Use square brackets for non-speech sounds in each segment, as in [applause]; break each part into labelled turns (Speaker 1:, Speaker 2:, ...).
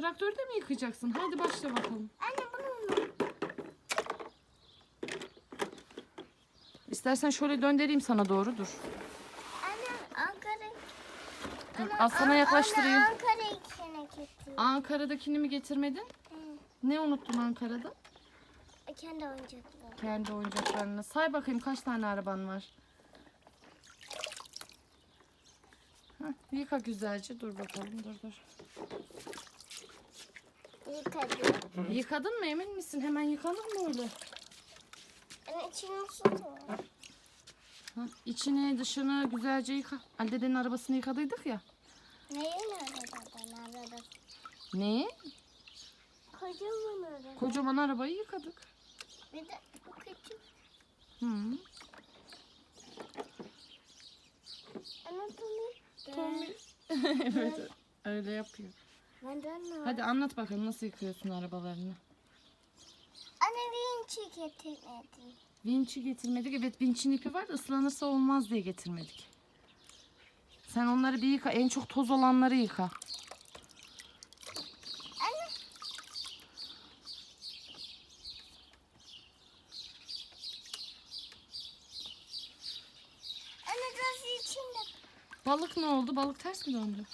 Speaker 1: Traktörde mi yıkayacaksın? Hadi başla bakalım.
Speaker 2: Anne bunu
Speaker 1: İstersen şöyle döndüreyim sana doğru dur.
Speaker 2: Anne Ankara.
Speaker 1: Dur,
Speaker 2: Anne,
Speaker 1: sana
Speaker 2: An-
Speaker 1: yaklaştırayım.
Speaker 2: Anne Ankara ikisine gitti.
Speaker 1: Ankara'dakini mi getirmedin? Ne unuttun Ankara'da?
Speaker 2: Hı, Kendi oyuncakları.
Speaker 1: Kendi oyuncaklarını. Say bakayım kaç tane araban var? Heh, yıka güzelce. Dur bakalım. Dur dur.
Speaker 2: Yıkadım.
Speaker 1: Yıkadın mı emin misin? Hemen yıkanır mı öyle?
Speaker 2: Anne içine su var.
Speaker 1: Ha, içini dışını güzelce yıka. Ali dedenin arabasını yıkadıydık ya.
Speaker 2: Neyi nerede baba? Nerede?
Speaker 1: Neyi?
Speaker 2: Kocaman araba.
Speaker 1: Kocaman arabayı yıkadık.
Speaker 2: Bir de bu küçük.
Speaker 1: Hı.
Speaker 2: Anne Tommy.
Speaker 1: Tommy. [laughs] evet öyle yapıyor. Hadi anlat bakalım nasıl yıkıyorsun arabalarını.
Speaker 2: Anne vinçi getirmedi.
Speaker 1: Vinç'i getirmedik. Evet vinç'in ipi var da ıslanırsa olmaz diye getirmedik. Sen onları bir yıka. En çok toz olanları yıka.
Speaker 2: Anne. Anne gazı içinde.
Speaker 1: Balık ne oldu? Balık ters mi döndü?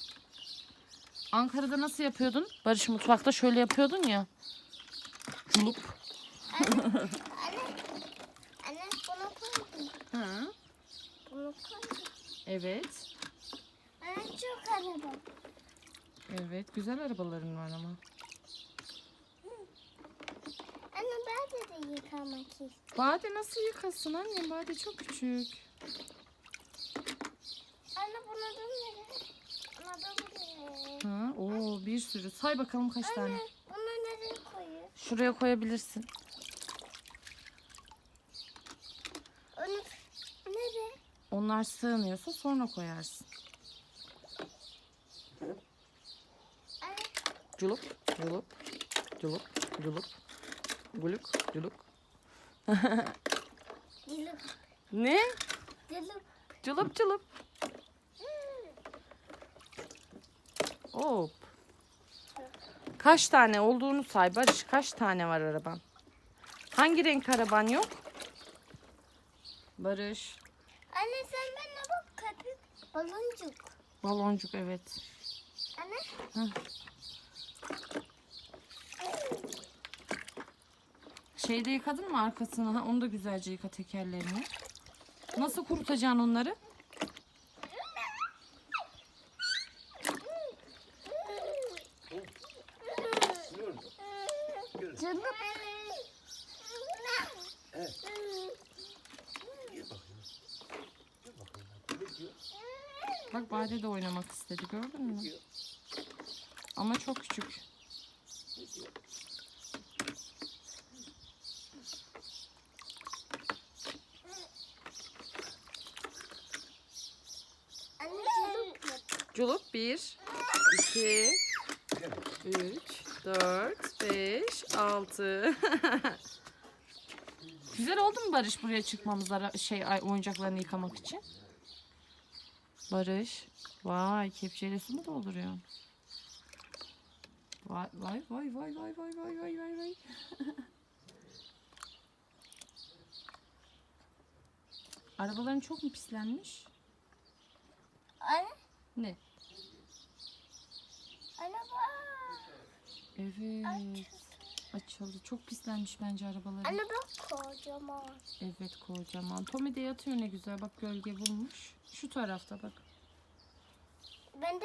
Speaker 1: Ankara'da nasıl yapıyordun? Barış mutfakta şöyle yapıyordun ya. Culup.
Speaker 2: Anne. Anne bunu koydum.
Speaker 1: Ha,
Speaker 2: Bunu koydum.
Speaker 1: evet.
Speaker 2: Anne çok araba.
Speaker 1: Evet güzel arabaların var ama.
Speaker 2: Anne ben de, de yıkamak istiyorum.
Speaker 1: Bade nasıl yıkasın annem? Bade çok küçük.
Speaker 2: Anne buna da nereye? Buna da nereye?
Speaker 1: Ha, oo bir sürü. Say bakalım kaç tane.
Speaker 2: Anne bunu nereye koyuyor?
Speaker 1: Şuraya koyabilirsin.
Speaker 2: Onu nereye?
Speaker 1: Onlar sığmıyorsa sonra koyarsın. Culup, culup, culup, culup, guluk, culuk.
Speaker 2: dilim.
Speaker 1: Ne? Culup culup. Hop. Kaç tane olduğunu say Barış. Kaç tane var araban? Hangi renk araban yok? Barış.
Speaker 2: Anne sen bana bak köpük. Baloncuk.
Speaker 1: Baloncuk evet.
Speaker 2: Anne.
Speaker 1: Hı. Şeyde yıkadın mı arkasını? Ha, onu da güzelce yıka tekerlerini. Nasıl kurutacaksın onları? Bak Bade de oynamak istedi gördün mü? Ama çok küçük.
Speaker 2: Ne diyor?
Speaker 1: Culuk 1, 2, 3, 4, 5, 6. Güzel oldu mu Barış buraya çıkmamız ara- şey ay, oyuncaklarını yıkamak için? Barış. Vay kepçeyle su mu dolduruyor? Vay vay vay vay vay vay vay vay vay vay. [laughs] Arabaların çok mu pislenmiş?
Speaker 2: Anne.
Speaker 1: Ne?
Speaker 2: Bak.
Speaker 1: Evet. Açıldı. Çok pislenmiş bence arabaları.
Speaker 2: Anne bak kocaman.
Speaker 1: Evet kocaman. Tommy de yatıyor ne güzel. Bak gölge bulmuş. Şu tarafta bak.
Speaker 2: Ben de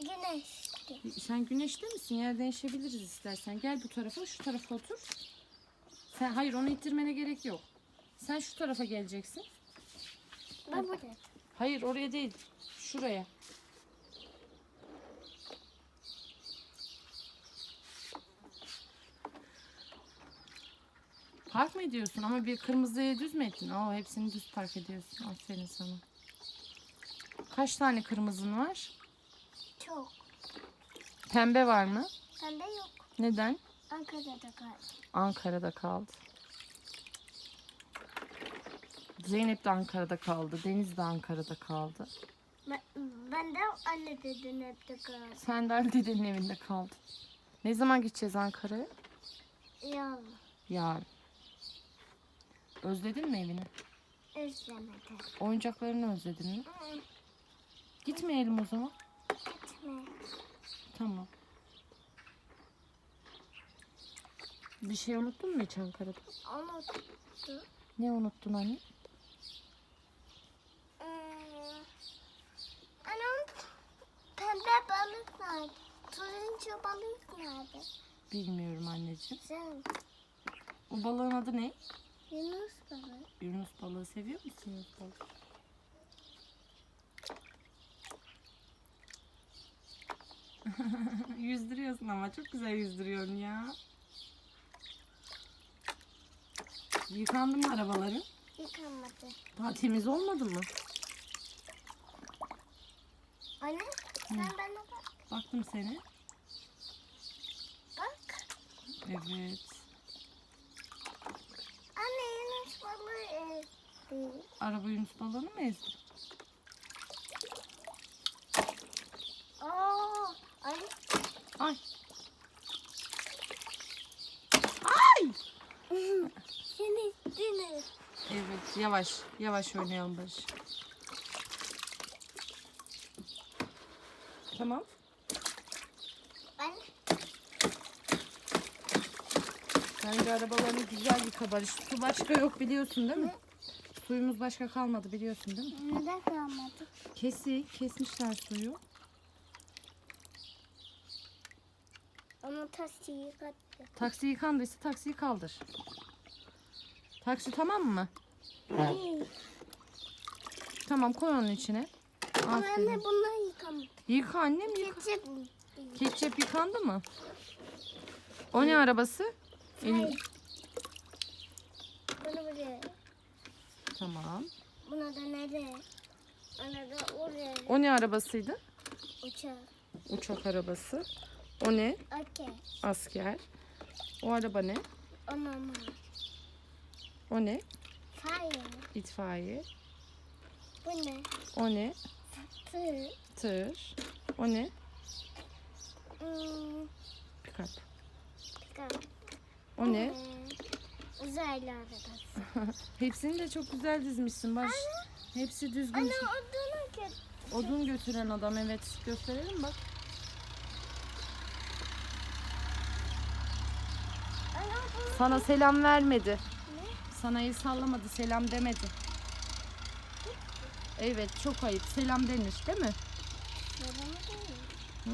Speaker 2: güneşti.
Speaker 1: Sen güneşte misin? Yer değişebiliriz istersen. Gel bu tarafa, şu tarafa otur. Sen hayır onu ittirmene gerek yok. Sen şu tarafa geleceksin.
Speaker 2: Ben burada.
Speaker 1: Hayır oraya değil. Şuraya. Park mı ediyorsun? Ama bir kırmızıya düz mü ettin? Oo, hepsini düz park ediyorsun. Aferin sana. Kaç tane kırmızın var?
Speaker 2: Çok.
Speaker 1: Pembe var mı?
Speaker 2: Bende yok.
Speaker 1: Neden?
Speaker 2: Ankara'da kaldı.
Speaker 1: Ankara'da kaldı. Zeynep de Ankara'da kaldı. Deniz de Ankara'da kaldı.
Speaker 2: Ben, ben de anne dedin hep de kaldı.
Speaker 1: Sen de Ali dedenin evinde kaldın. Ne zaman gideceğiz Ankara'ya?
Speaker 2: Yok.
Speaker 1: Yarın. Özledin mi evini?
Speaker 2: Özlemedim.
Speaker 1: Oyuncaklarını özledin mi?
Speaker 2: Hı,
Speaker 1: Gitmeyelim o zaman.
Speaker 2: Gitme.
Speaker 1: Tamam. Bir şey unuttun mu hiç Ankara'da?
Speaker 2: Unuttu.
Speaker 1: Ne unuttun anne?
Speaker 2: Ee, Anam pembe balık nerede? Turuncu balık nerede?
Speaker 1: Bilmiyorum anneciğim.
Speaker 2: Sen
Speaker 1: O balığın adı ne?
Speaker 2: Yunus balık.
Speaker 1: Yunus balığı seviyor musun Yunus balığı? [laughs] Yüzdürüyorsun ama çok güzel yüzdürüyorsun ya. Yıkandı mı arabaların?
Speaker 2: Yıkamadı.
Speaker 1: Daha temiz olmadı mı?
Speaker 2: Anne sen bana bak.
Speaker 1: Baktım seni.
Speaker 2: Bak.
Speaker 1: Evet.
Speaker 2: Anne Yunus balığı ezdi.
Speaker 1: Araba Yunus balığını mı ezdi?
Speaker 2: Oo. Anne.
Speaker 1: Ay. [laughs]
Speaker 2: Sen ettiniz.
Speaker 1: Evet yavaş. Yavaş oynayalım Barış. Tamam. Bence arabalarını güzel yıka Barış. Su başka yok biliyorsun değil mi? Suyumuz başka kalmadı biliyorsun değil mi?
Speaker 2: Neden kalmadı?
Speaker 1: Kesi, kesmişler suyu.
Speaker 2: Ama taşı yıkattı.
Speaker 1: Taksi yıkandıysa taksiyi kaldır. Taksi tamam mı?
Speaker 2: Değil.
Speaker 1: Tamam koy onun içine.
Speaker 2: Ama anne
Speaker 1: Aferin.
Speaker 2: bunları yıkamadı.
Speaker 1: Yıka annem yıka.
Speaker 2: Keçip.
Speaker 1: Ketçap yıkandı mı? O ne arabası? Elin-
Speaker 2: Hayır. Bunu buraya.
Speaker 1: Tamam.
Speaker 2: Buna da nereye? Ona da oraya.
Speaker 1: O ne arabasıydı?
Speaker 2: Uçak.
Speaker 1: Uçak arabası. O ne?
Speaker 2: Okey.
Speaker 1: Asker. O araba ne?
Speaker 2: Mama.
Speaker 1: O ne?
Speaker 2: Fire.
Speaker 1: İtfaiye.
Speaker 2: Bu ne?
Speaker 1: O ne?
Speaker 2: Tır.
Speaker 1: Tır. O ne?
Speaker 2: Hmm,
Speaker 1: Pikap.
Speaker 2: pikap.
Speaker 1: O ne?
Speaker 2: Ee, uzaylı arabası. [laughs]
Speaker 1: Hepsini de çok güzel dizmişsin baş. Hepsi düzgün.
Speaker 2: Anne odunu kötü.
Speaker 1: Odun götüren adam evet. Gösterelim bak.
Speaker 2: Anne.
Speaker 1: Sana selam vermedi.
Speaker 2: Ne?
Speaker 1: Sana el sallamadı, selam demedi. Evet, çok ayıp. Selam denir, değil mi? Hı.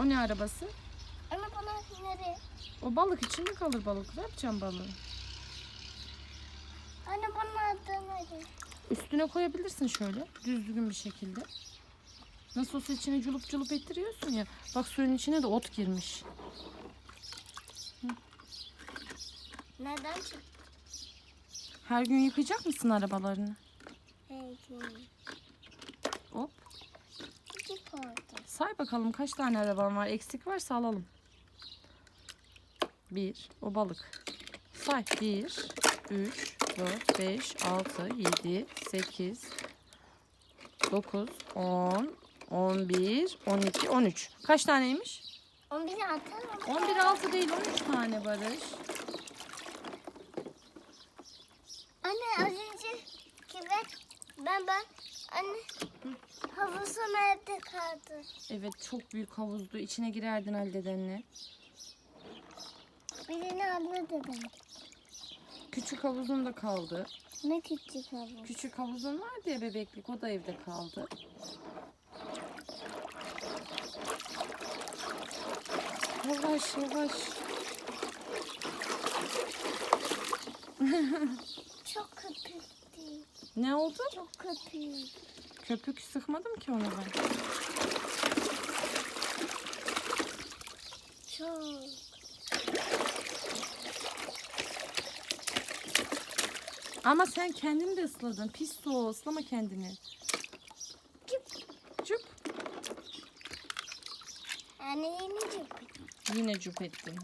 Speaker 1: O ne arabası?
Speaker 2: Anne bana nereye?
Speaker 1: O balık içinde kalır balık. Ne yapacağım balığı?
Speaker 2: Anne bana adı nereye?
Speaker 1: Üstüne koyabilirsin şöyle, düzgün bir şekilde. Nasıl olsa içine culup culup ettiriyorsun ya. Bak suyun içine de ot girmiş.
Speaker 2: Neden çıktı?
Speaker 1: Her gün yıkayacak mısın arabalarını?
Speaker 2: Peki.
Speaker 1: Hop.
Speaker 2: İki porta.
Speaker 1: Say bakalım kaç tane araban var. Eksik varsa alalım. Bir. O balık. Say. Bir, üç, dört, beş, altı, yedi, sekiz, dokuz, on, on bir, on iki, on üç. Kaç taneymiş?
Speaker 2: On biri atalım.
Speaker 1: On bir altı değil, on üç tane Barış.
Speaker 2: Anne az önce kime? Ben ben. Anne. Havuzu nerede kaldı?
Speaker 1: Evet çok büyük havuzdu. İçine girerdin haldedenle.
Speaker 2: Birini anladı ben.
Speaker 1: Küçük havuzun da kaldı.
Speaker 2: Ne küçük havuz.
Speaker 1: Küçük havuzun vardı ya bebeklik. O da evde kaldı. Yavaş yavaş. [laughs]
Speaker 2: Çok köpüktü.
Speaker 1: Ne oldu?
Speaker 2: Çok köpük.
Speaker 1: Köpük sıkmadım ki onu ben.
Speaker 2: Çok.
Speaker 1: Ama sen kendini de ısladın. Pis su o. Islama kendini.
Speaker 2: Cıp.
Speaker 1: Cüp.
Speaker 2: Yani yeni cıp.
Speaker 1: Yine cüp ettin.